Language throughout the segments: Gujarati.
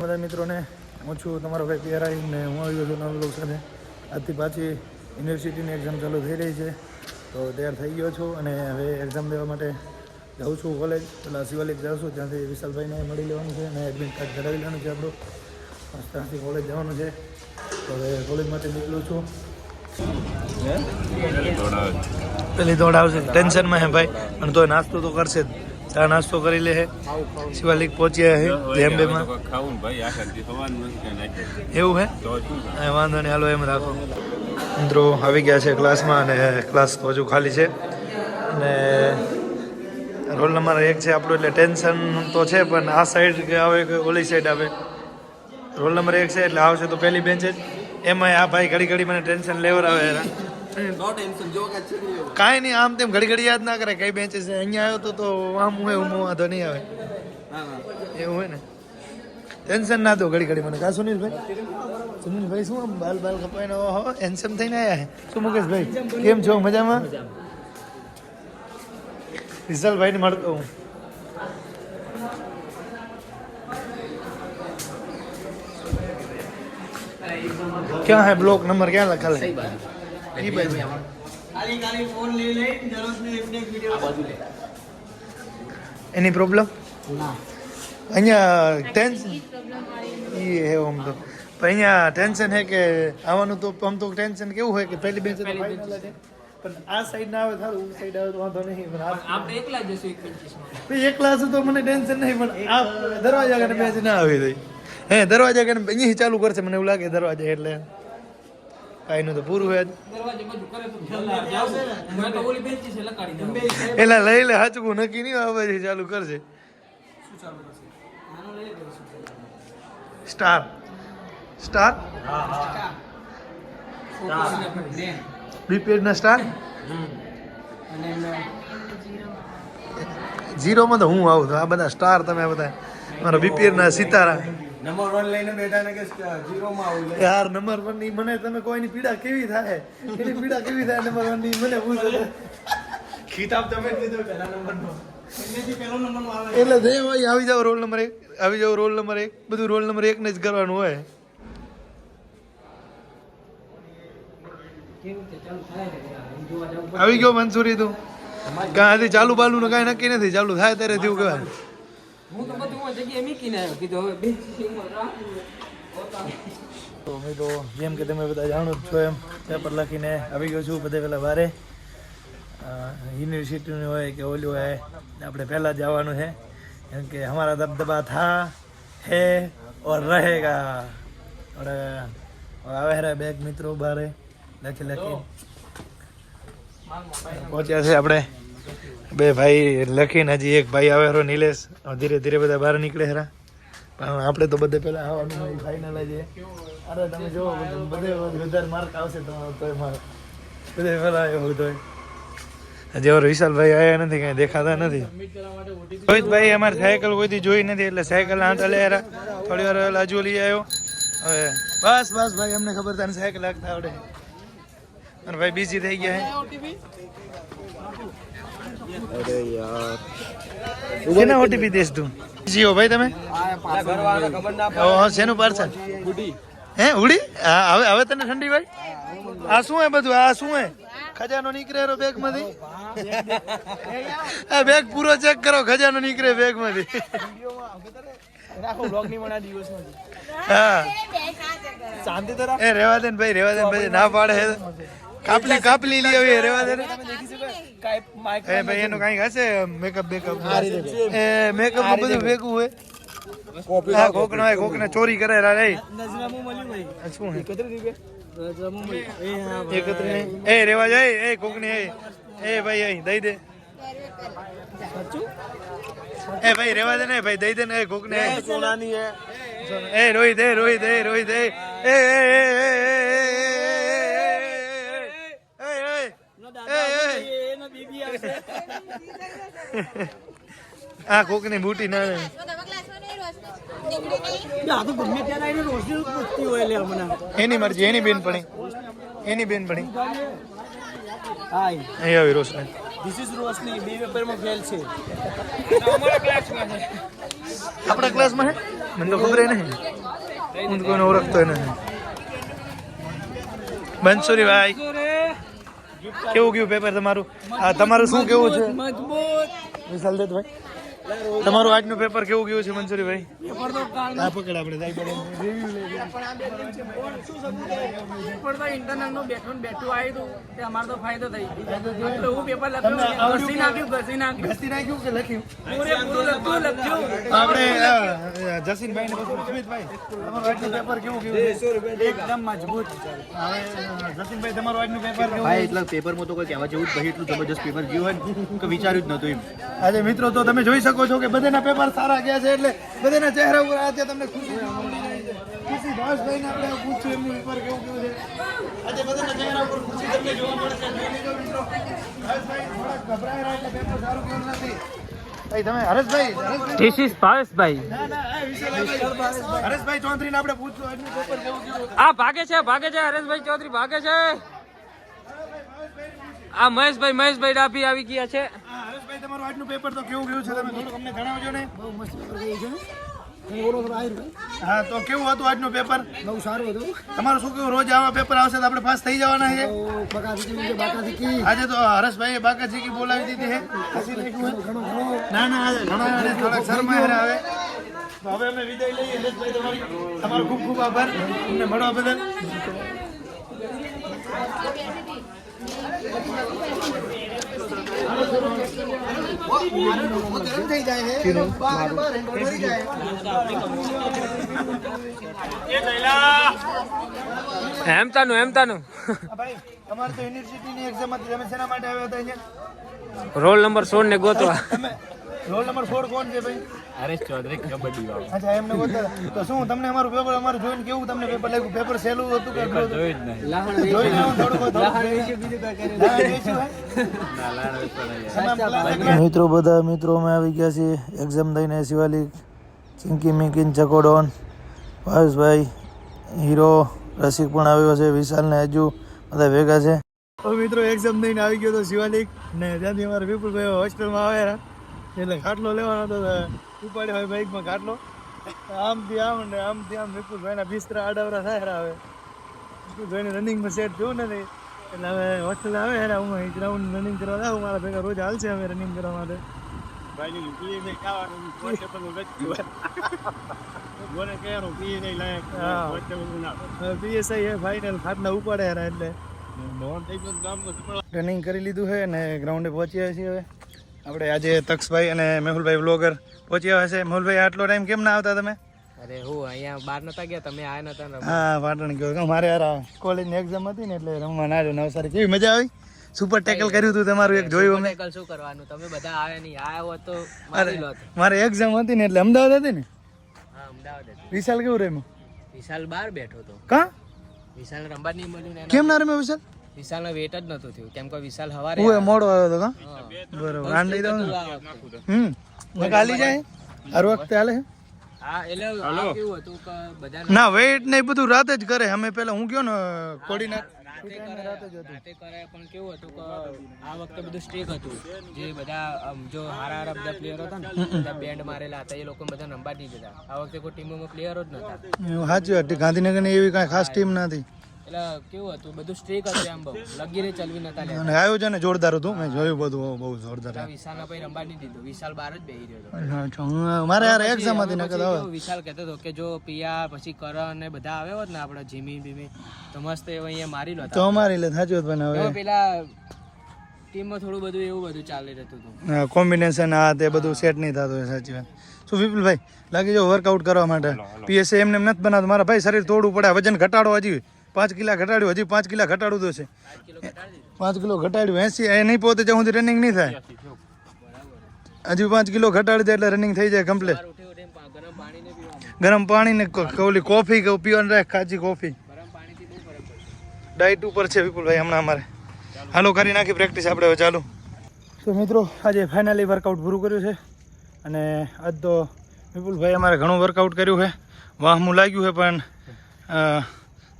બધા મિત્રોને હું છું તમારો ભાઈ પિયરાઈ ને હું આવ્યો છું નવ લોક સાથે. આજથી પાછી યુનિવર્સિટીની એક્ઝામ ચાલુ થઈ રહી છે. તો તૈયાર થઈ ગયો છું અને હવે એક્ઝામ દેવા માટે જાઉં છું કોલેજ પેલા શિવાલિક જાઉં છું ત્યાંથી વિશાલભાઈને મળી લેવાનું છે અને એડમિટ કાર્ડ ધરાવી લેવાનું છે આપણું. ત્યાંથી કોલેજ જવાનું છે. તો હવે કોલેજ માટે નીકળું છું. પેલી દોડ આવશે. ટેન્શનમાં હે ભાઈ. અને તો નાસ્તો તો કરશે જ. ચા નાસ્તો કરી લે શિવાલિક પહોંચ્યા કાંઈ નાખ્યું. એવું હે? વાંધો નહીં હાલો એમ રાખો. મિત્રો આવી ગયા છે ક્લાસમાં અને ક્લાસ તો હજુ ખાલી છે. અને રોલ નંબર એક છે આપણું એટલે ટેન્શન તો છે પણ આ સાઈડ કે આવે કે ઓલી સાઈડ આવે. રોલ નંબર એક છે એટલે આવશે તો પહેલી બેન્ચ જ. એમાં આ ભાઈ ઘડી ઘડી મને ટેન્શન લેવડાવે આવે કાંઈ નહીં આમ તેમ ઘડી ઘડી યાદ ના કરે કઈ બેંચે છે અહીંયા આવ્યો તો તો આમ હું એવું વાંધો નહીં આવે. એવું હોય ને. ટેન્શન ના દો ઘડી ઘડી મને. કા સુનિલભાઈ? સુનિલભાઈ શું આમ બાલ બાલ કપાઈને ઓહો હેન્ડસમ થઈને આવ્યા છે શું મુકેશભાઈ? કેમ છો? મજામાં? વિશાલભાઈને મળતો હું. ક્યાં હે? બ્લોક નંબર ક્યાં લખા લે એની પ્રોબ્લેમ અહીંયા ટેન્શન ઈ હે આમ તો. પણ અહીંયા ટેન્શન હે કે આવવાનું તો આમ તો ટેન્શન કેવું હોય કે પહેલી બેન્ચ પણ આ સાઈડ ના આવે સારું ઉ સાઈડ આવે તો વાંધો નહીં પણ આપણે એકલા જ જશું એક ભાઈ એકલા છું તો મને ટેન્શન નહીં પણ આ દરવાજા કને બેન્ચ ના આવી થઈ હે દરવાજા કને અહીં ચાલુ કરશે મને એવું લાગે દરવાજા એટલે. કાંઈ તો પૂરું તો તો દઉં એલા લઈ લે હાચકું નક્કી નહીં આવે છે ચાલુ કરશે? સ્ટાર. સ્ટાર? બીપીએડ ના સ્ટાર. જીરોમાં તો હું આવું છું. આ બધા સ્ટાર તમે બધા. મારા બીપીએડ ના સિતારા. નંબર 1 લઈને બેઠા ને કે 0 માં આવું યાર નંબર 1 ની મને તમે કોઈની પીડા કેવી થાય? એની પીડા કેવી થાય નંબર 1 ની? મને પૂછો ખિતાબ તમે દીધો પહેલા નંબર નો. એટલે જે આવી જાવ રોલ નંબર એક આવી જાવ રોલ નંબર એક. બધું રોલ નંબર એક ને જ કરવાનું હોય. ચાલુ થાય ને એમ જોવા જવું આવી ગયો મંસૂરી તું. કાંઈ હજી ચાલુ બાલુ નું કાંઈ નક્કી નથી. ચાલુ થાય ત્યારે થયું કહેવાય હું તો બધું જગ્યાએ મૂકીને આવ્યો. કીધું હવે બેન્ચી તો મિત્રો જેમ કે તમે બધા જાણો છો એમ પેપર લખીને આવી ગયો છું બધે પહેલાં વારે. યુનિવર્સિટીનું હોય કે ઓલું હોય આપણે પહેલાં જ આવવાનું છે. કેમ કે હમારા દબદબા થા હે ઓર રહેગા. और આવે હે બેગ મિત્રો બારે લખી લખી. પહોંચ્યા છે આપણે. બે ભાઈ લખીને હજી એક ભાઈ આવે હરો નિલેશ. ધીરે ધીરે બધા બહાર નીકળે હરા. પણ આપણે તો બધે પહેલા આવવાનું ફાઇનલ જ. અરે તમે જો બધે વધારે માર્ક આવશે તોય માર્ક બધે પહેલા એવું તોય હજી ઓર વિશાલભાઈ આવ્યા નથી, કાંઈ દેખાતા નથી. રોહિતભાઈ અમારે સાયકલ કોઈથી જોઈ નથી, એટલે સાયકલ આંટા લે થોડી વાર લાજુ લઈ આવ્યો. હવે બસ બસ ભાઈ, અમને ખબર તને સાયકલ લાગતા આવડે. અને ભાઈ બીજી થઈ ગયા હે કેના ઓટીપી દેશ તું? જીઓ ભાઈ તમે? ઓહો શેનું પાર્સલ? હે ઉડી? હા હવે હવે તને ઠંડી ભાઈ? આ શું હે બધું? આ શું હે? ખજાનો નીકળે રો બેગમાંથી આ બેગ પૂરો ચેક કરો ખજાનો નીકળે બેગમાંથી રાખો બ્લોગની મના દિવસ નથી હા. શાંતિ તો રાખ. એ રેવા દે ભાઈ રેવા દે ભાઈ ના પાડે. હે કાપલી કાપલી લઈ આવી રેવા દે એ ભાઈ એનું કઈ હશે મેકઅપ બેકઅપ એ મેકઅપનું બધું ભેગું હોય. હા કોક હોય કોક ચોરી કરે રા રે. શું હે? એ રેવા જાય એ કોક એ. એ ભાઈ અહીં દઈ દે. એ ભાઈ રેવા દે ને ભાઈ દઈ દે ને એ કોક સોનાની એ રોહિત એ રોહિત એ રોહિત એ એ એ એ એનો બીબી આવશે આ કોકની બુટી ના એની મરજી એની બેન પડી એની બેન પડી અહીં આવી રોશની. ધીસ ઇઝ રોશની બે પેપરમાં ફેલ છે. આપણા ક્લાસમાં હે? મને તો ખબર નહીં. હું કોઈને ઓળખતો નથી બંસુરીભાઈ કેવું ગયું પેપર તમારું? તમારું શું કેવું છે? મજબૂત વિશાલ દત્તભાઈ તમારું આજનું પેપર કેવું ગયું છે મંસુરીભાઈ પેપર તો કાલ આ પકડ આપણે જાય પડે ઇન્ટરનલનું બેઠું ને બેઠું આવ્યું તે અમારો તો ફાયદો થઈ ગયો એટલે હું પેપર લખ્યું ઘસી નાખ્યું ઘસી નાખ્યું ઘસી નાખ્યું કે લખ્યું પૂરેપૂરું લખ્યું લખ્યું આપણે જસીનભાઈ ને પછી સુમિતભાઈ તમારું આજનું પેપર કેવું ગયું છે? એકદમ મજબૂત. હવે જસીનભાઈ તમારું આજનું પેપર કેવું ભાઈ? એટલા પેપરમાં તો કોઈ કહેવા જેવું જ ભાઈ એટલું જબરજસ્ત પેપર ગયું હોય ને કે વિચાર્યું જ નહોતું એમ. આજે મિત્રો તો તમે જોઈ શકો છો કે બધાના પેપર સારા ગયા છે એટલે બધાના ચહેરા ઉપર આજે તમને ખુશી ખુશી ભાવેશભાઈને આપણે પૂછ્યું એમનું પેપર કેવું કેવું છે? આજે બધાના ચહેરા ઉપર ખુશી તમને જોવા મળશે મિત્રો. ભાવેશભાઈ થોડાક ગભરાઈ રહ્યા એટલે પેપર સારું કેવું નથી. તમે હરેશભાઈ ધીસ ઇઝ ભાવેશભાઈ. હરેશભાઈ ચૌધરીને આપણે પૂછ્યું આ ભાગે છે ભાગે છે હરેશભાઈ ચૌધરી ભાગે છે. આ મહેશભાઈ મહેશભાઈ ડાભી આવી ગયા છે. હા હરેશભાઈ તમારું આજનું પેપર તો કેવું ગયું છે તમે થોડુંક અમને જણાવજો ને? બહુ મસ્ત હા તો કેવું હતું આજનું પેપર બહુ સારું હતું. તમારું શું કેવું રોજ આવા પેપર આવશે તો આપણે પાસ થઈ જવાના છે? આજે તો હરેશભાઈએ બાકાજી કી બોલાવી દીધી છે. હસી ના ના ઘણા તો હવે અમે વિદાય લઈએ. હરેશભાઈ તમારો ખૂબ ખૂબ આભાર. અમને મળવા બદલ. હેમતાનું હા, તમારે તો યુનિવર્સિટીની એક્ઝામ હતી. તમે શેના માટે આવ્યા હતા અહીંયા? રોલ નંબર સોળ ને ગોતવા રોલ નંબર ફોર કોણ છે ભાઈ? હરેશ ચૌધરી કબડ્ડી વાળો. અચ્છા એમને બોલતા તો શું તમને અમારું પેપર અમારું જોઈને કેવું? તમને પેપર લાગ્યું? પેપર સહેલું હતું કે જોયું જ નહીં. જોઈ લેવાનું થોડું. લાહણ વેચ્યું હોય? મિત્રો બધા મિત્રો અમે આવી ગયા છીએ. એક્ઝામ દઈને શિવાલિક ચિંકી મિંકીન ચકોડોન. ભાવેશભાઈ હીરો રસિક પણ આવ્યો છે વિશાલ ને હજુ બધા ભેગા છે. તો મિત્રો એક્ઝામ દઈને આવી ગયો તો શિવાલિક ને ત્યાંથી અમારા વિપુલભાઈ હોસ્ટેલમાં આવ્યા એટલે ખાટલો લેવાનો હતો ઉપાડ્યો હોય બાઇકમાં ખાટલો આમથી આમ ને આમથી આમ વિપુલભાઈના બિસ્તરા આડાવરા થાય હવે. વિપુલભાઈને રનિંગમાં સેટ જોવું ને એટલે હવે હોસ્ટેલ આવે હેરા હું અહીં ગ્રાઉન્ડ રનિંગ કરવા જાઉં મારા ભેગા રોજ હાલશે અમે રનિંગ કરવા માટે. પીએસઆઈ ફાઇનલ ખાટલા ઉપાડે એટલે. રનિંગ કરી લીધું છે ને ગ્રાઉન્ડે પહોંચ્યા છીએ હવે. આપણે આજે તક્ષભાઈ અને મેહુલભાઈ વ્લોગર પહોંચ્યા હશે મેહુલભાઈ આટલો ટાઈમ કેમ ના આવતા તમે? અરે હું અહીંયા બહાર નતા ગયા તમે આ નતા હા પાટણ ગયો. મારે યાર કોલેજની એક્ઝામ હતી ને એટલે રમવા ના રહ્યો નવસારી કેવી મજા આવી? સુપર ટેકલ કર્યું હતું તમારું એક જોયું અમે. ટેકલ શું કરવાનું? તમે બધા આવે નહીં. હોત તો મારી લો મારે એક્ઝામ હતી ને એટલે અમદાવાદ હતી ને? હા અમદાવાદ હતી. વિશાલ કેવું રહ્યું વિશાલ બહાર બેઠો હતો. કા? વિશાલ રમવા નહીં મળ્યું કેમ ના રમ્યો વિશાલ? વિશાલ વેટ જ નતું થયું. કેમ કે વિશાલ હવારે હું મોડો આવ્યો હતો કા બરોબર. આન લઈ દઉં ને. હમ. હાલી જાય? હર વખતે હાલે? હા એટલે આ કેવું હતું કે બધા ના વેટ ને બધું રાતે જ કરે. અમે પેલા હું ગયો ને કોડીનાર. રાતે કરે રાતે પણ કેવું હતું કે આ વખતે બધું સ્ટ્રીક હતું. જે બધા જો હારા હારા બધા પ્લેયરો હતા ને બધા બેન્ડ મારેલા હતા એ લોકો બધા નંબર દેતા આ વખતે કોઈ ટીમોમાં પ્લેયરો જ નતા સાચી વાત ગાંધીનગરની એવી કાંઈ ખાસ ટીમ નથી. એટલે કેવું હતું? બધું સ્ટ્રીક હતું એમ બહુ. લગીરે ચલવી નતા લેતા. અને આયોજન જોરદાર હતું? મેં જોયું બધું બહુ જોરદાર વિશાલ પછી રમવા નહીં દીધું. વિશાલ બહાર જ બેહી રહ્યો હતો. મારે યાર એક્ઝામ હતી નકર હવે. વિશાલ કહેતો હતો કે જો પિયા પછી કરણ ને બધા આવ્યા હોત ને આપણે જીમી બીમી તો મસ્ત એવો અહીંયા મારી લો તો અમારી લે સાચું પણ હવે. પેલા ટીમમાં થોડું બધું એવું બધું ચાલી રહેતું હતું. કોમ્બિનેશન આ તે બધું સેટ નહીં થતું હોય સાચી વાત. શું વિપુલભાઈ લાગી જો વર્કઆઉટ કરવા માટે? પીએસએ એમને એમ નથી બનાવતો. મારા ભાઈ શરીર તોડવું પડે વજન ઘટાડો હજી. પાંચ કિલા ઘટાડ્યું હજી પાંચ કિલા ઘટાડવું તો છે. પાંચ કિલો ઘટાડ્યું એસી એ નહીં પોતે જ્યાં સુધી રનિંગ નહીં થાય. હજી પાંચ કિલો ઘટાડી દે એટલે રનિંગ થઈ જાય કમ્પ્લીટ ગરમ પાણી ને ઓલી કોફી કે પીવાની રાખ કાચી કોફી ડાયટ ઉપર છે વિપુલભાઈ હમણાં અમારે. હાલો કરી નાખી પ્રેક્ટિસ આપણે હવે ચાલુ. તો મિત્રો આજે ફાઇનલી વર્કઆઉટ પૂરું કર્યું છે. અને આજ તો વિપુલભાઈ અમારે ઘણું વર્કઆઉટ કર્યું છે. વાહમું લાગ્યું છે પણ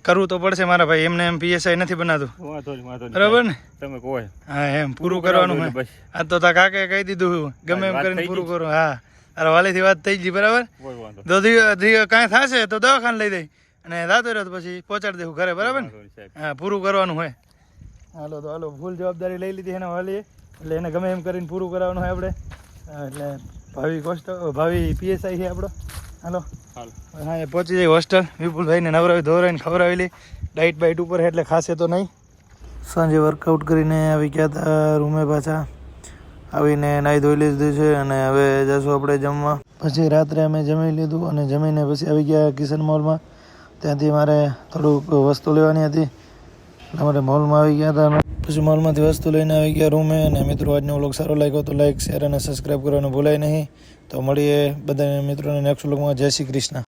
કરવું તો પડશે મારા ભાઈ એમને એમ પીએસઆઈ નથી બનાતું. બરાબર ને? તમે કહો હા એમ પૂરું કરવાનું હોય આ તો તા કાકે કહી દીધું ગમે એમ કરીને પૂરું કરો. હા અરે વાલીથી વાત થઈ ગઈ બરાબર? તો કાંઈ થશે તો દવાખાને લઈ દઈ. અને રાતો રહ્યો પછી પહોંચાડી દેવું ઘરે બરાબર ને? હા પૂરું કરવાનું હોય. હાલો તો હાલો ફૂલ જવાબદારી લઈ લીધી એના વાલીએ. એટલે એને ગમે એમ કરીને પૂરું કરાવવાનું હોય આપણે. એટલે ભાવિ કોસ્ટ ભાવિ પીએસઆઈ છે આપણો. હાલો. હા એ પહોંચી જાય હોસ્ટેલ વિપુલભાઈને નવરાવી ધોરાવીને ખવડાવેલી. ડાઇટ બાઇટ ઉપર એટલે ખાસે તો નહીં. સાંજે વર્કઆઉટ કરીને આવી ગયા હતા રૂમે પાછા. આવીને નાહી ધોઈ લીધું છે અને હવે જશું આપણે જમવા. પછી રાત્રે અમે જમી લીધું અને જમીને પછી આવી ગયા કિશન મોલમાં. ત્યાંથી મારે થોડુંક વસ્તુ લેવાની હતી. એટલે અમારે મોલમાં આવી ગયા હતા અમે. પછી મોલમાંથી વસ્તુ લઈને આવી ગયા રૂમે અને મિત્રો આજનો વ્લોગ સારો લાગ્યો તો લાઈક શેર અને સબસ્ક્રાઈબ કરવાનું ભૂલાય નહીં. તો મળીએ બધા મિત્રોને નેક્સ્ટ વ્લોગમાં જય શ્રી કૃષ્ણ.